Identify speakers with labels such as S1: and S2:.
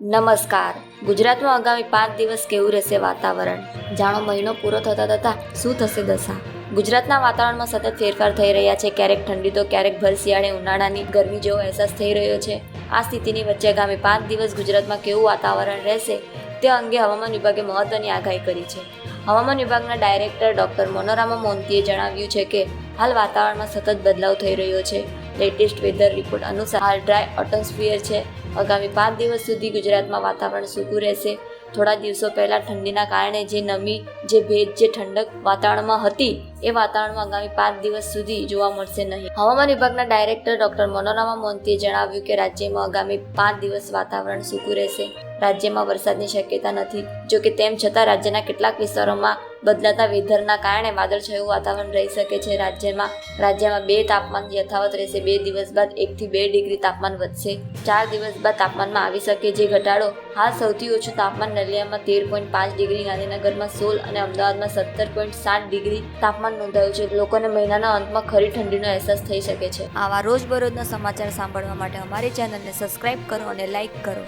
S1: નમસ્કાર. ગુજરાતમાં આગામી પાંચ દિવસ કેવું રહેશે વાતાવરણ? જાણો, મહિનો પૂરો થતા થતાં શું થશે દશા? ગુજરાતના વાતાવરણમાં સતત ફેરફાર થઈ રહ્યા છે. ક્યારેક ઠંડી તો ક્યારેક ભર શિયાળે ઉનાળાની ગરમી જેવો અહેસાસ થઈ રહ્યો છે. આ સ્થિતિની વચ્ચે આગામી પાંચ દિવસ ગુજરાતમાં કેવું વાતાવરણ રહેશે તે અંગે હવામાન વિભાગે મહત્વની આગાહી કરી છે. હવામાન વિભાગના ડાયરેક્ટર ડોક્ટર મનોરામા મોન્તીએ જણાવ્યું છે કે હાલ વાતાવરણમાં સતત બદલાવ થઈ રહ્યો છે. લેટેસ્ટ વેધર રિપોર્ટ અનુસાર હાલ ડ્રાય ઓટોસ્ફિયર છે. આગામી પાંચ દિવસ સુધી ગુજરાતમાં વાતાવરણ સૂકું રહેશે. થોડા દિવસો પહેલાં ઠંડીના કારણે જે નમી, જે ભેજ, જે ઠંડક વાતાવરણમાં હતી, એ વાતાવરણમાં આગામી પાંચ દિવસ સુધી જોવા મળશે નહીં. હવામાન વિભાગના ડાયરેક્ટર ડોક્ટર મનોરમા મોન્તીએ જણાવ્યું કે રાજ્યમાં આગામી પાંચ દિવસ વાતાવરણ સૂકું રહેશે. રાજ્યમાં વરસાદની શક્યતા નથી. જો કે તેમ છતાં રાજ્યના કેટલાક વિસ્તારોમાં બદલાતા વેધરના કારણે વાદળછાયું વાતાવરણ રહી શકે છે. રાજ્યમાં રાજ્યમાં બે તાપમાન યથાવત રહેશે. બે દિવસ બાદ એકથી બે ડિગ્રી તાપમાન વધશે. ચાર દિવસ બાદ તાપમાનમાં આવી શકે જે ઘટાડો. હાલ સૌથી ઓછું તાપમાન નલિયામાં તેર પોઈન્ટ પાંચ ડિગ્રી, ગાંધીનગરમાં સોળ અને અમદાવાદમાં સત્તર પોઈન્ટ સાત ડિગ્રી તાપમાન નોંધાયું છે. લોકોને મહિનાના અંતમાં ખરી ઠંડીનો અહેસાસ થઈ શકે છે. આવા રોજબરોજના સમાચાર સાંભળવા માટે અમારી ચેનલને સબસ્ક્રાઇબ કરો અને લાઇક કરો.